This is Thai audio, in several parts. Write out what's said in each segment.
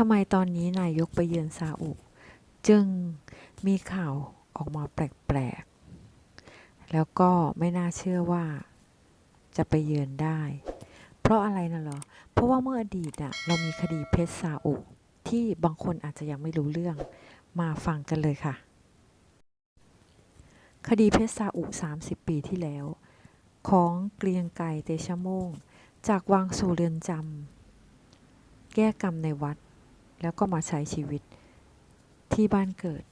ทำไมตอนนี้นายกไปเยือนซาอุ จึงมีข่าวออกมาแปลกๆ แล้วก็ไม่น่าเชื่อว่าจะไปเยือนได้ เพราะอะไรนะเหรอ เพราะว่าเมื่ออดีตน่ะเรามีคดีเพชรซาอุ ที่บางคนอาจจะยังไม่รู้เรื่อง มาฟังกันเลยค่ะ คดีเพชรซาอุ 30 ปีที่แล้ว ของเกรียงไกรเตชะโมง จากวังสู่เรือนจำแก้กรรมในวัด แล้วก็มาใช้ชีวิตที่บ้านเกิด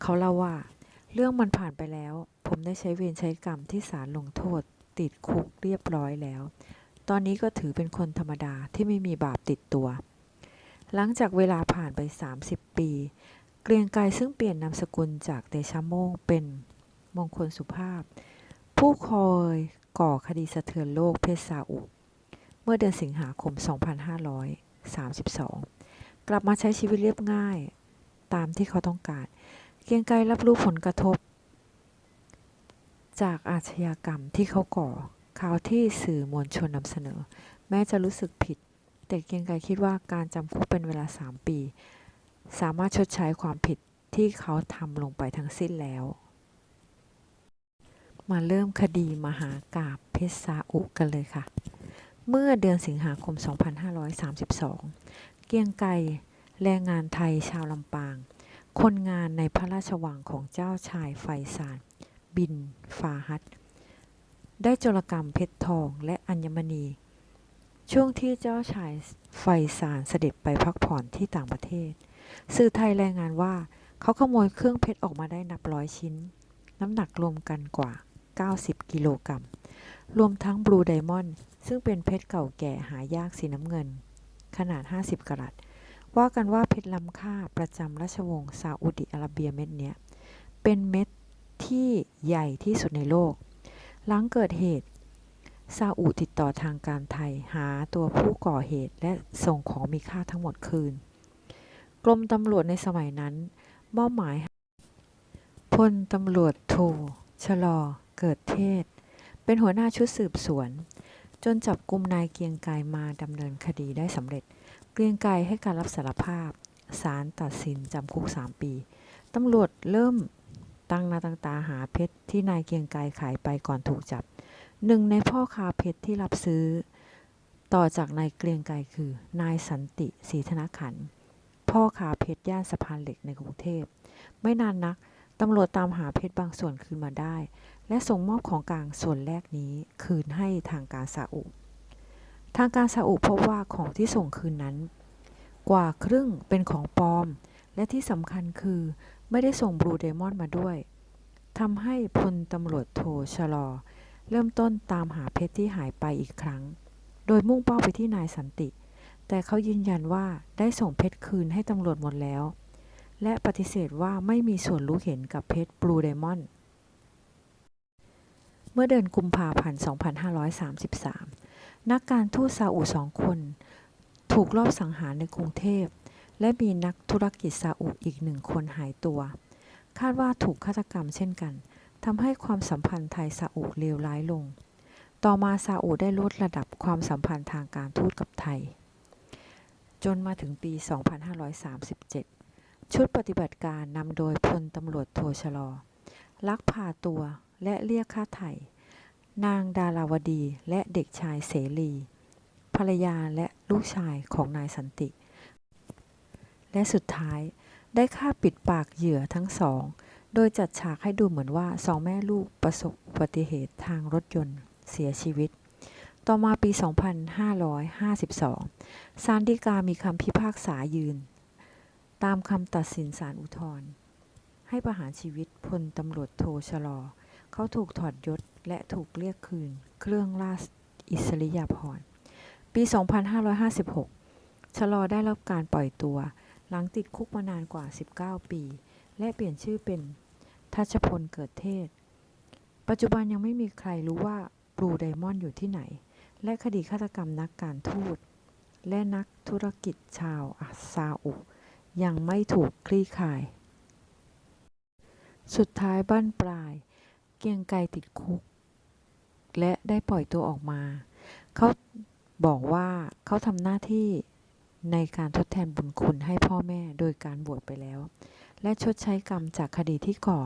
เขาเล่าว่า เรื่องมันผ่านไปแล้ว ผมได้ใช้เวรใช้กรรมที่ศาลลงโทษ ติดคุกเรียบร้อยแล้ว ตอนนี้ก็ถือเป็นคนธรรมดาที่ไม่มีบาปติดตัว หลังจากเวลาผ่านไป 30 ปี เกรียงไกรซึ่งเปลี่ยนนามสกุลจากเตชะโมงเป็นมงคลสุภาพ ผู้คอยก่อคดีสะเทือนโลกเพชรซาอุ เมื่อเดือนสิงหาคม 2532 กลับมาใช้ชีวิตเรียบง่าย ตามที่เขาต้องการ เกียงไกรรับรู้ผลกระทบ จากอาชญากรรมที่เขาก่อข่าวที่สื่อมวลชนนำเสนอ แม้จะรู้สึกผิด แต่เกียงไกรคิดว่าการจำคุกเป็นเวลา 3 ปี สามารถชดใช้ความผิดที่เขาทำลงไปทั้งสิ้นแล้ว มาเริ่มคดีมหากาบเพชรซาอุกันเลยค่ะ เมื่อเดือนสิงหาคม 2532 เกียงไกรแรงงานไทยชาวลำปาง คนงานในพระราชวังของเจ้าชายไฟซานบินฟาฮัดได้โจรกรรมเพชรทองและอัญมณี ช่วงที่เจ้าชายไฟซานเสด็จไปพักผ่อนที่ต่างประเทศ สื่อไทยรายงานว่าเขาขโมยเครื่องเพชรออกมาได้นับร้อยชิ้น น้ำหนักรวมกันกว่า 90 กิโลกรัม รวมทั้งบลูไดมอนด์ซึ่งเป็นเพชรเก่าแก่หายากสีน้ำเงิน ขนาด 50 กรัต ว่ากันว่าเพชรล้ำค่าประจำราชวงศ์ซาอุดิอาระเบียเม็ดเนี้ย เป็นเม็ดที่ใหญ่ที่สุดในโลก หลังเกิดเหตุ ซาอุติดต่อทางการไทยหาตัวผู้ก่อเหตุและส่งของมีค่าทั้งหมดคืน กรมตำรวจในสมัยนั้นมอบหมายให้พลตำรวจโทชลอ เกิดเทศ เป็นหัวหน้าชุดสืบสวน จนจับกุมนายเกียงไกรมาดำเนินคดีได้สำเร็จ เกียงไกรให้การรับสารภาพศาลตัดสินจำคุก 3 ปี ตำรวจเริ่มตั้งนาตั้งตาหาเพชรที่นายเกียงไกรขายไปก่อนถูกจับ หนึ่งในพ่อค้าเพชรที่รับซื้อ ต่อจากนายเกรียงไกรคือ นายสันติศรีธนขัน พ่อค้าเพชรย่านสะพานเหล็กในกรุงเทพ ไม่นานนัก ตำรวจตามหาเพชรบางส่วนคืนมาได้ และส่งมอบของกลางส่วนแรกนี้คืนให้ทางการซาอุ ทางการซาอุพบว่าของที่ส่งคืนนั้น กว่าครึ่งเป็นของปลอม และที่สำคัญคือไม่ได้ส่งบลูเดมอนมาด้วยทำให้พลตำรวจโทชลอ เริ่มต้นตามหาเพชรที่หายไปอีกครั้ง โดยมุ่งเป้าไปที่นายสันติ แต่เขายืนยันว่าได้ส่งเพชรคืนให้ตำรวจหมดแล้ว และปฏิเสธว่าไม่มีส่วนรู้เห็นกับเพชรบลูไดมอนด์ เมื่อเดือนกุมภาพันธ์ 2533 นักการทูตซาอุสองคน ถูกลอบสังหารในกรุงเทพ และมีนักธุรกิจซาอุอีกหนึ่งคนหายตัว คาดว่าถูกฆาตกรรมเช่นกัน ทำให้ความสัมพันธ์ไทยซาอุเลวร้ายลง ต่อมาซาอุได้ลดระดับความสัมพันธ์ทางการทูตกับไทย จนมาถึงปี 2537 ชุดปฏิบัติการนำโดยพลตำรวจโทชลอ ลักพาตัวและเรียกค่าไถ่ นางดาราวดีและเด็กชายเสรี ภรรยาและลูกชายของนายสันติ และสุดท้ายได้ฆ่าปิดปากเหยื่อทั้งสอง โดยจัดฉากให้ดูเหมือนว่าสองแม่ลูกประสบอุบัติเหตุทางรถยนต์เสียชีวิต ต่อมาปี 2552 ศาลฎีกามีคำพิพากษายืน ตามคำตัดสินศาลอุทธรณ์ให้ประหารชีวิตพลตำรวจโทชลอ เขาถูกถอดยศและถูกเรียกคืน เครื่องราชอิสริยาภรณ์ ปี 2556 ชลอได้รับการปล่อยตัว หลังติดคุกมานานกว่า 19 ปี และเปลี่ยนชื่อเป็นทัชพลเกิดเทศ ปัจจุบันยังไม่มีใครรู้ว่าบลูไดมอนด์อยู่ที่ไหน และคดีฆาตกรรมนักการทูตและนักธุรกิจชาวซาอุ ยังไม่ถูกคลี่คลาย สุดท้ายบ้านปลาย เกียงไกรติดคุก และได้ปล่อยตัวออกมา เขาบอกว่าเขาทำหน้าที่ในการทดแทนบุญคุณให้พ่อแม่โดยการบวชไปแล้ว และชดใช้กรรมจากคดีที่ก่อ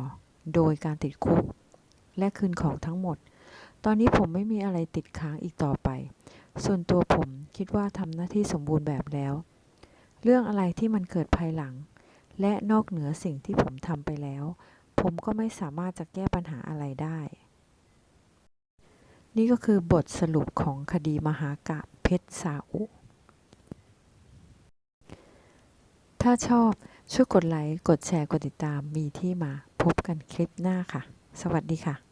โดยการติดคุก และคืนของทั้งหมด ตอนนี้ผมไม่มีอะไรติดค้างอีกต่อไป ส่วนตัวผมคิดว่าทำหน้าที่สมบูรณ์แบบแล้ว เรื่องอะไรที่มันเกิดภายหลัง และนอกเหนือสิ่งที่ผมทำไปแล้ว ผมก็ไม่สามารถจะแก้ปัญหาอะไรได้ นี่ก็คือบทสรุปของคดีมหากาเพชรสาอุถ้าชอบช่วยกดไลค์ กดแชร์ กดติดตามมีที่มาพบกันคลิปหน้าค่ะ สวัสดีค่ะ